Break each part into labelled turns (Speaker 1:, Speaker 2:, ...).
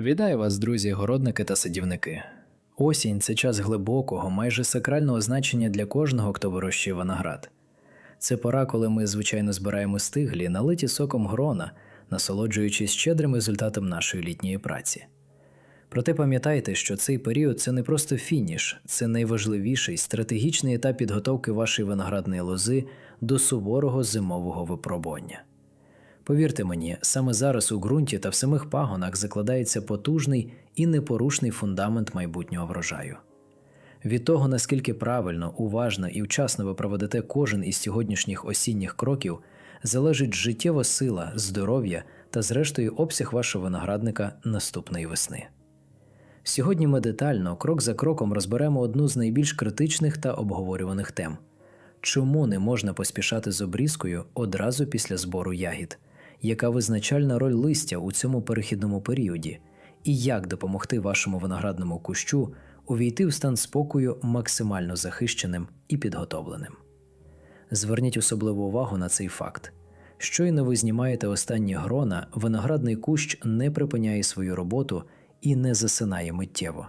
Speaker 1: Вітаю вас, друзі, городники та садівники. Осінь це час глибокого, майже сакрального значення для кожного, хто вирощує виноград. Це пора, коли ми, звичайно, збираємо стиглі, налиті соком грона, насолоджуючись щедрим результатом нашої літньої праці. Проте пам'ятайте, що цей період це не просто фініш, це найважливіший стратегічний етап підготовки вашої виноградної лози до суворого зимового випробування. Повірте мені, саме зараз у ґрунті та в самих пагонах закладається потужний і непорушний фундамент майбутнього врожаю. Від того, наскільки правильно, уважно і вчасно ви проведете кожен із сьогоднішніх осінніх кроків, залежить життєва сила, здоров'я та, зрештою, обсяг вашого виноградника наступної весни. Сьогодні ми детально, крок за кроком, розберемо одну з найбільш критичних та обговорюваних тем чому не можна поспішати з обрізкою одразу після збору ягід, яка визначальна роль листя у цьому перехідному періоді, і як допомогти вашому виноградному кущу увійти в стан спокою максимально захищеним і підготовленим. Зверніть особливу увагу на цей факт. Щойно ви знімаєте останні грона, виноградний кущ не припиняє свою роботу і не засинає миттєво.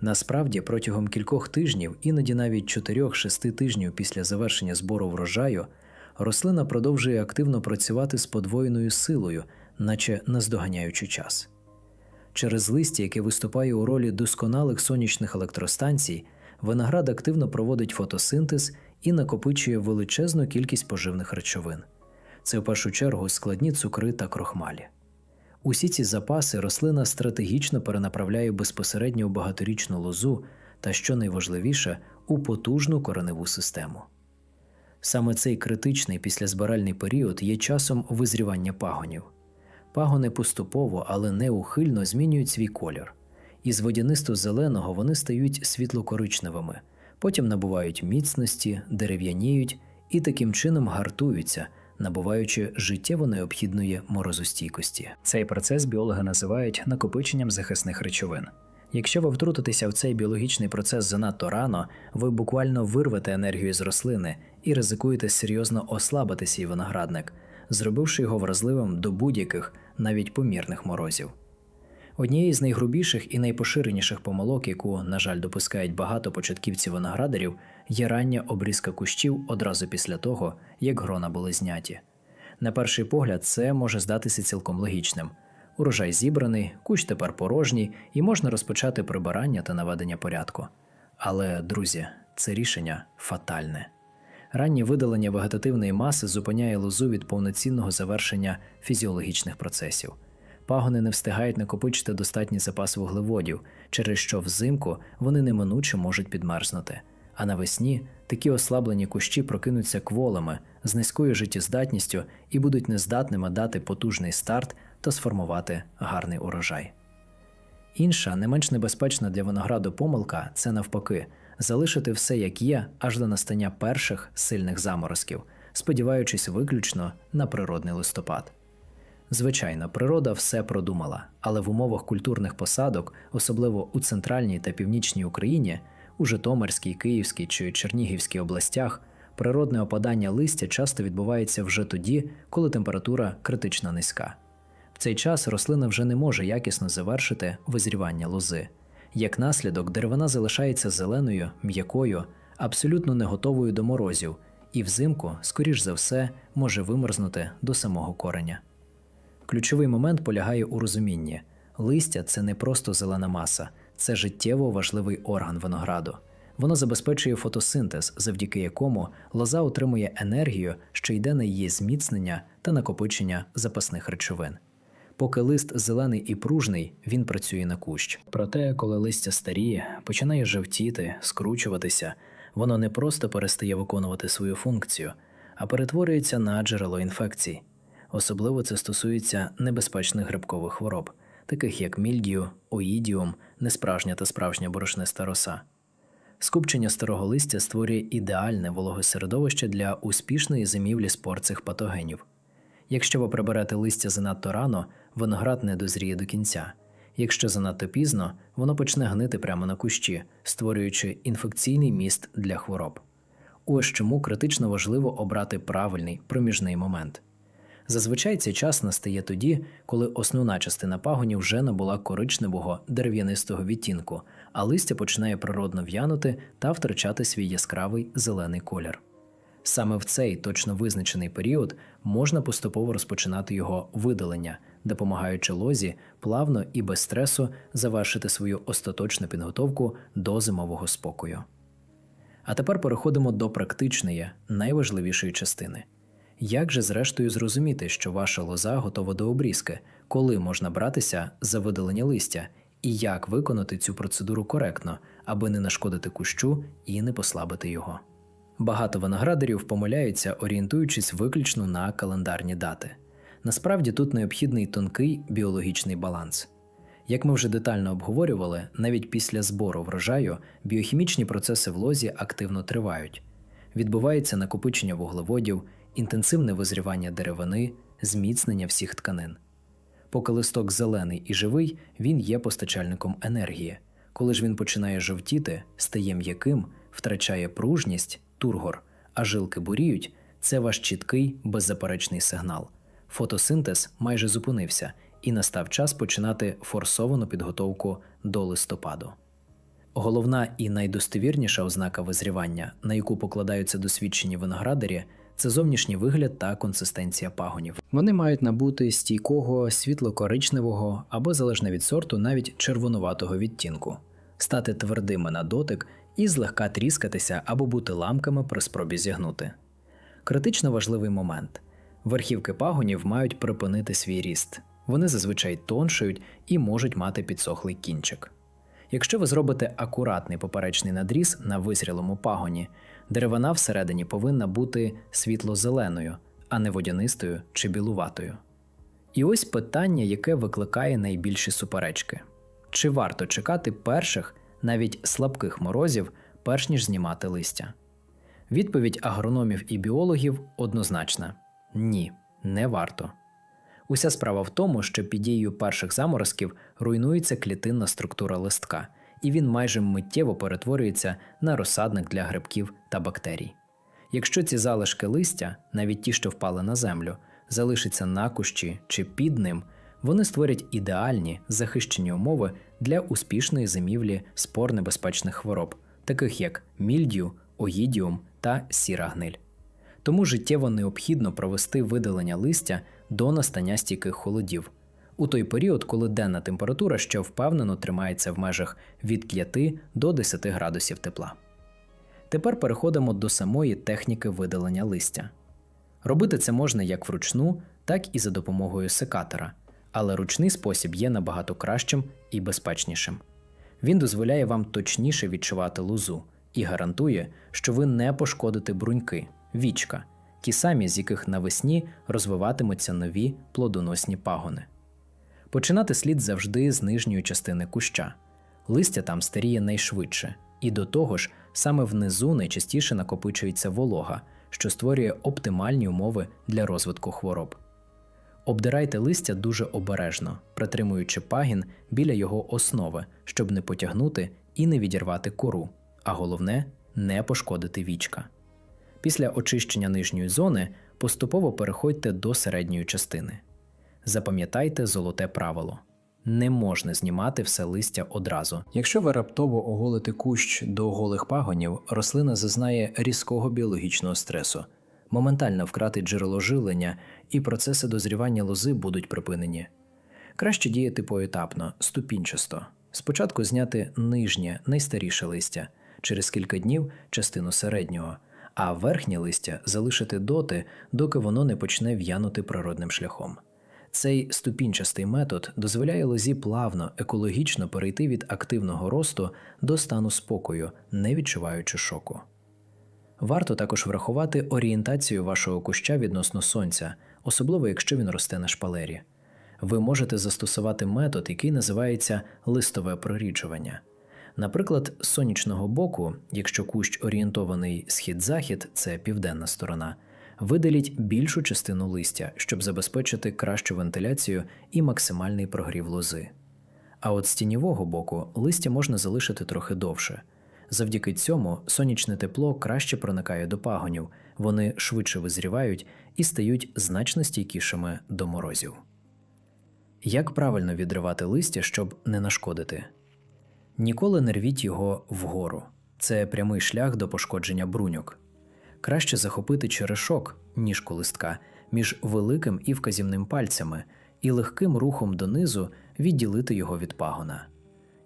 Speaker 1: Насправді, протягом кількох тижнів, іноді навіть 4-6 тижнів після завершення збору врожаю, рослина продовжує активно працювати з подвоєною силою, наче наздоганяючи час. Через листя, яке виступає у ролі досконалих сонячних електростанцій, виноград активно проводить фотосинтез і накопичує величезну кількість поживних речовин. Це в першу чергу складні цукри та крохмалі. Усі ці запаси рослина стратегічно перенаправляє безпосередньо у багаторічну лозу та, що найважливіше, у потужну кореневу систему. Саме цей критичний післязбиральний період є часом визрівання пагонів. Пагони поступово, але неухильно змінюють свій колір. Із водянисто-зеленого вони стають світло-коричневими, потім набувають міцності, дерев'яніють і таким чином гартуються, набуваючи життєво необхідної морозостійкості. Цей процес біологи називають накопиченням захисних речовин. Якщо ви втрутитеся в цей біологічний процес занадто рано, ви буквально вирвете енергію з рослини і ризикуєте серйозно ослабити свій виноградник, зробивши його вразливим до будь-яких, навіть помірних морозів. Однією з найгрубіших і найпоширеніших помилок, яку, на жаль, допускають багато початківців виноградарів, є рання обрізка кущів одразу після того, як грона були зняті. На перший погляд, це може здатися цілком логічним. Урожай зібраний, кущ тепер порожній, і можна розпочати прибирання та наведення порядку. Але, друзі, це рішення фатальне. Раннє видалення вегетативної маси зупиняє лозу від повноцінного завершення фізіологічних процесів. Пагони не встигають накопичити достатній запас вуглеводів, через що взимку вони неминуче можуть підмерзнути. А навесні такі ослаблені кущі прокинуться кволами з низькою життєздатністю і будуть нездатними дати потужний старт та сформувати гарний урожай. Інша, не менш небезпечна для винограду помилка це навпаки залишити все як є аж до настання перших сильних заморозків, сподіваючись виключно на природний листопад. Звичайно, природа все продумала, але в умовах культурних посадок, особливо у центральній та північній Україні, у Житомирській, Київській чи Чернігівській областях, природне опадання листя часто відбувається вже тоді, коли температура критично низька. В цей час рослина вже не може якісно завершити визрівання лози. Як наслідок, деревина залишається зеленою, м'якою, абсолютно не готовою до морозів, і взимку, скоріш за все, може вимерзнути до самого кореня. Ключовий момент полягає у розумінні: листя це не просто зелена маса, це життєво важливий орган винограду. Воно забезпечує фотосинтез, завдяки якому лоза отримує енергію, що йде на її зміцнення та накопичення запасних речовин. Поки лист зелений і пружний, він працює на кущ. Проте, коли листя старіє, починає жовтіти, скручуватися, воно не просто перестає виконувати свою функцію, а перетворюється на джерело інфекцій. Особливо це стосується небезпечних грибкових хвороб, таких як мільдію, оїдіум, несправжня та справжня борошниста роса. Скупчення старого листя створює ідеальне вологе середовище для успішної зимівлі спор цих патогенів. Якщо ви приберете листя занадто рано, виноград не дозріє до кінця. Якщо занадто пізно, воно почне гнити прямо на кущі, створюючи інфекційний міст для хвороб. Ось чому критично важливо обрати правильний проміжний момент. Зазвичай цей час настає тоді, коли основна частина пагонів вже набула коричневого дерев'янистого відтінку, а листя починає природно в'янути та втрачати свій яскравий зелений колір. Саме в цей точно визначений період можна поступово розпочинати його видалення, допомагаючи лозі плавно і без стресу завершити свою остаточну підготовку до зимового спокою. А тепер переходимо до практичної, найважливішої частини. Як же зрештою зрозуміти, що ваша лоза готова до обрізки, коли можна братися за видалення листя, і як виконати цю процедуру коректно, аби не нашкодити кущу і не послабити його? Багато виноградарів помиляються, орієнтуючись виключно на календарні дати. Насправді тут необхідний тонкий біологічний баланс. Як ми вже детально обговорювали, навіть після збору врожаю біохімічні процеси в лозі активно тривають. Відбувається накопичення вуглеводів, інтенсивне визрівання деревини, зміцнення всіх тканин. Поки листок зелений і живий, він є постачальником енергії. Коли ж він починає жовтіти, стає м'яким, втрачає пружність, тургор, а жилки буріють, це ваш чіткий, беззаперечний сигнал. Фотосинтез майже зупинився, і настав час починати форсовану підготовку до листопаду. Головна і найдостовірніша ознака визрівання, на яку покладаються досвідчені виноградарі, це зовнішній вигляд та консистенція пагонів. Вони мають набути стійкого, світло-коричневого або, залежно від сорту, навіть червонуватого відтінку, стати твердими на дотик і злегка тріскатися або бути ламками при спробі зігнути. Критично важливий момент: верхівки пагонів мають припинити свій ріст. Вони зазвичай тоншають і можуть мати підсохлий кінчик. Якщо ви зробите акуратний поперечний надріз на визрілому пагоні, деревина всередині повинна бути світло-зеленою, а не водянистою чи білуватою. І ось питання, яке викликає найбільші суперечки: чи варто чекати перших, навіть слабких морозів, перш ніж знімати листя? Відповідь агрономів і біологів однозначна: ні, не варто. Уся справа в тому, що під дією перших заморозків руйнується клітинна структура листка, і він майже миттєво перетворюється на розсадник для грибків та бактерій. Якщо ці залишки листя, навіть ті, що впали на землю, залишаться на кущі чи під ним, вони створять ідеальні захищені умови для успішної зимівлі спор небезпечних хвороб, таких як мільдю, оїдіум та сіра гниль. Тому життєво необхідно провести видалення листя до настання стійких холодів у той період, коли денна температура ще впевнено тримається в межах від 5 до 10 градусів тепла. Тепер переходимо до самої техніки видалення листя. Робити це можна як вручну, так і за допомогою секатора, але ручний спосіб є набагато кращим і безпечнішим. Він дозволяє вам точніше відчувати лозу і гарантує, що ви не пошкодите бруньки, вічка, ті самі, з яких навесні розвиватимуться нові плодоносні пагони. Починати слід завжди з нижньої частини куща. Листя там старіє найшвидше, і до того ж, саме внизу найчастіше накопичується волога, що створює оптимальні умови для розвитку хвороб. Обдирайте листя дуже обережно, притримуючи пагін біля його основи, щоб не потягнути і не відірвати кору, а головне не пошкодити вічка. Після очищення нижньої зони поступово переходьте до середньої частини. Запам'ятайте золоте правило: не можна знімати все листя одразу. Якщо ви раптово оголите кущ до голих пагонів, рослина зазнає різкого біологічного стресу, моментально вкратить джерело жилення, і процеси дозрівання лози будуть припинені. Краще діяти поетапно, ступінчасто. Спочатку зняти нижнє, найстаріше листя, через кілька днів частину середнього, а верхнє листя залишити доти, доки воно не почне в'янути природним шляхом. Цей ступінчастий метод дозволяє лозі плавно, екологічно перейти від активного росту до стану спокою, не відчуваючи шоку. Варто також врахувати орієнтацію вашого куща відносно сонця, особливо якщо він росте на шпалері. Ви можете застосувати метод, який називається листове проріджування. Наприклад, з сонячного боку, якщо кущ орієнтований схід-захід, це південна сторона, видаліть більшу частину листя, щоб забезпечити кращу вентиляцію і максимальний прогрів лози. А от з тіньового боку листя можна залишити трохи довше. Завдяки цьому сонячне тепло краще проникає до пагонів, вони швидше визрівають і стають значно стійкішими до морозів. Як правильно відривати листя, щоб не нашкодити? Ніколи не рвіть його вгору. Це прямий шлях до пошкодження бруньок. Краще захопити черешок, ніжку листка, між великим і вказівним пальцями і легким рухом донизу відділити його від пагона.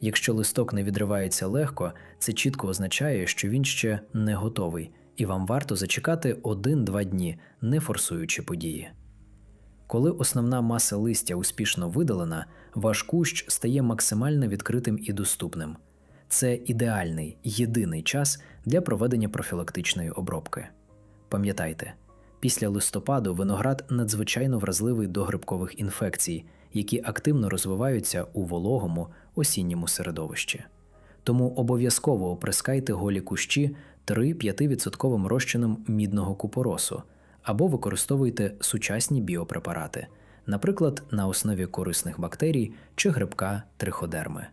Speaker 1: Якщо листок не відривається легко, це чітко означає, що він ще не готовий, і вам варто зачекати 1-2 дні, не форсуючи події. Коли основна маса листя успішно видалена, ваш кущ стає максимально відкритим і доступним. Це ідеальний, єдиний час для проведення профілактичної обробки. Пам'ятайте, після листопаду виноград надзвичайно вразливий до грибкових інфекцій, які активно розвиваються у вологому осінньому середовищі. Тому обов'язково оприскайте голі кущі 3-5% розчином мідного купоросу або використовуйте сучасні біопрепарати, наприклад, на основі корисних бактерій чи грибка триходерми.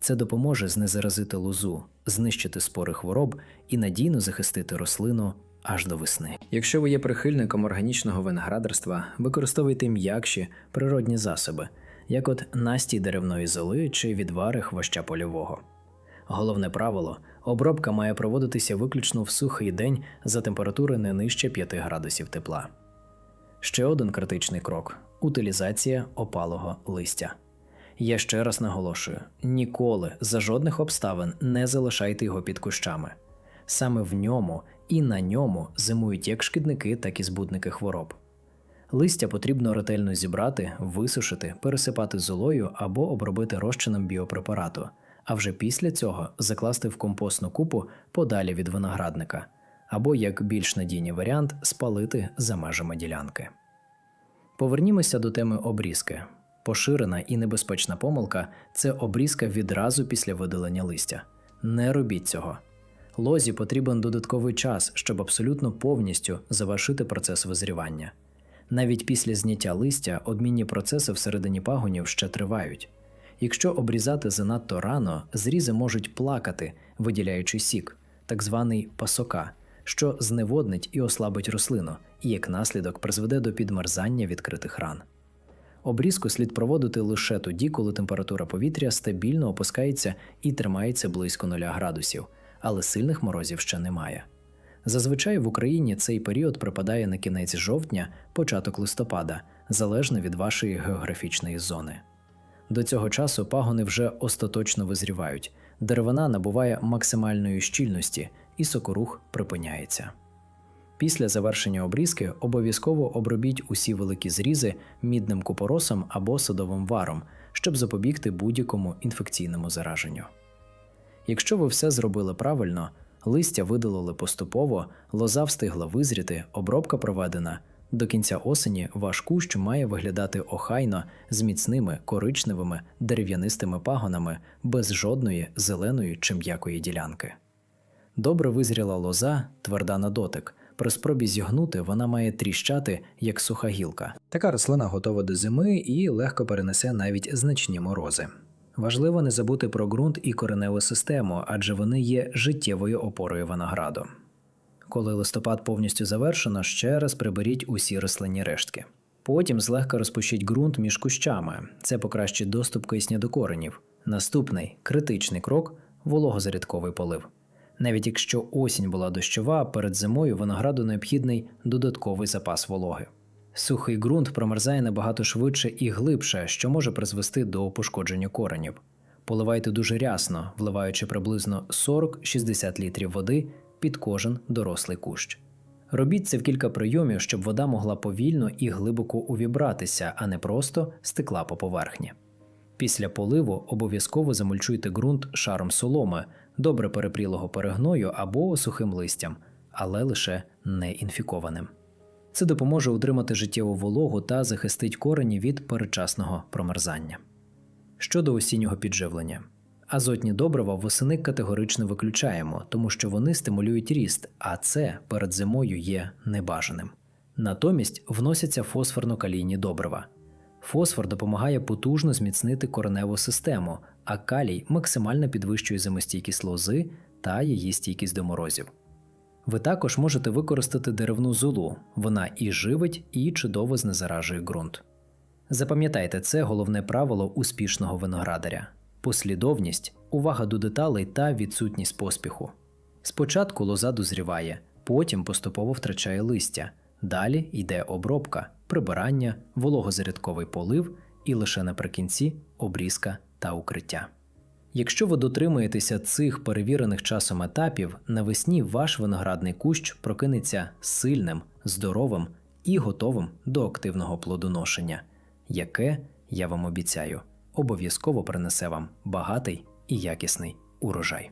Speaker 1: Це допоможе знезаразити лозу, знищити спори хвороб і надійно захистити рослину аж до весни. Якщо ви є прихильником органічного виноградарства, використовуйте м'якші природні засоби, як от настій деревної золи чи відвари хвоща польового. Головне правило обробка має проводитися виключно в сухий день за температури не нижче 5 градусів тепла. Ще один критичний крок утилізація опалого листя. Я ще раз наголошую: ніколи за жодних обставин не залишайте його під кущами. Саме в ньому і на ньому зимують як шкідники, так і збудники хвороб. Листя потрібно ретельно зібрати, висушити, пересипати золою або обробити розчином біопрепарату, а вже після цього закласти в компостну купу подалі від виноградника, або, як більш надійний варіант, спалити за межами ділянки. Повернімося до теми обрізки. Поширена і небезпечна помилка це обрізка відразу після видалення листя. Не робіть цього. Лозі потрібен додатковий час, щоб абсолютно повністю завершити процес визрівання. Навіть після зняття листя обмінні процеси всередині пагонів ще тривають. Якщо обрізати занадто рано, зрізи можуть плакати, виділяючи сік, так званий пасока, що зневоднить і ослабить рослину, і як наслідок призведе до підмерзання відкритих ран. Обрізку слід проводити лише тоді, коли температура повітря стабільно опускається і тримається близько 0 градусів, але сильних морозів ще немає. Зазвичай в Україні цей період припадає на кінець жовтня, початок листопада, залежно від вашої географічної зони. До цього часу пагони вже остаточно визрівають, деревина набуває максимальної щільності і сокорух припиняється. Після завершення обрізки обов'язково обробіть усі великі зрізи мідним купоросом або садовим варом, щоб запобігти будь-якому інфекційному зараженню. Якщо ви все зробили правильно, листя видалили поступово, лоза встигла визріти, обробка проведена. До кінця осені ваш кущ має виглядати охайно з міцними коричневими дерев'янистими пагонами без жодної зеленої чи м'якої ділянки. Добре визріла лоза, тверда на дотик. При спробі зігнути вона має тріщати, як суха гілка. Така рослина готова до зими і легко перенесе навіть значні морози. Важливо не забути про ґрунт і кореневу систему, адже вони є життєвою опорою винограду. Коли листопад повністю завершено, ще раз приберіть усі рослинні рештки. Потім злегка розпущіть ґрунт між кущами. Це покращить доступ кисня до коренів. Наступний критичний крок вологозарядковий полив. Навіть якщо осінь була дощова, перед зимою винограду необхідний додатковий запас вологи. Сухий ґрунт промерзає набагато швидше і глибше, що може призвести до пошкодження коренів. Поливайте дуже рясно, вливаючи приблизно 40-60 літрів води під кожен дорослий кущ. Робіть це в кілька прийомів, щоб вода могла повільно і глибоко увібратися, а не просто стекла по поверхні. Після поливу обов'язково замульчуйте ґрунт шаром соломи, добре перепрілого перегною або сухим листям, але лише не інфікованим. Це допоможе утримати життєву вологу та захистить корені від передчасного промерзання. Щодо осіннього підживлення. Азотні добрива восени категорично виключаємо, тому що вони стимулюють ріст, а це перед зимою є небажаним. Натомість вносяться фосфорно-калійні добрива. Фосфор допомагає потужно зміцнити кореневу систему, а калій максимально підвищує зимостійкість лози та її стійкість до морозів. Ви також можете використати деревну золу, вона і живить, і чудово знезаражує ґрунт. Запам'ятайте, це головне правило успішного виноградаря: послідовність, увага до деталей та відсутність поспіху. Спочатку лоза дозріває, потім поступово втрачає листя, далі йде обробка, прибирання, вологозарядковий полив і лише наприкінці обрізка та укриття. Якщо ви дотримуєтеся цих перевірених часом етапів, навесні ваш виноградний кущ прокинеться сильним, здоровим і готовим до активного плодоношення, яке, я вам обіцяю, обов'язково принесе вам багатий і якісний урожай.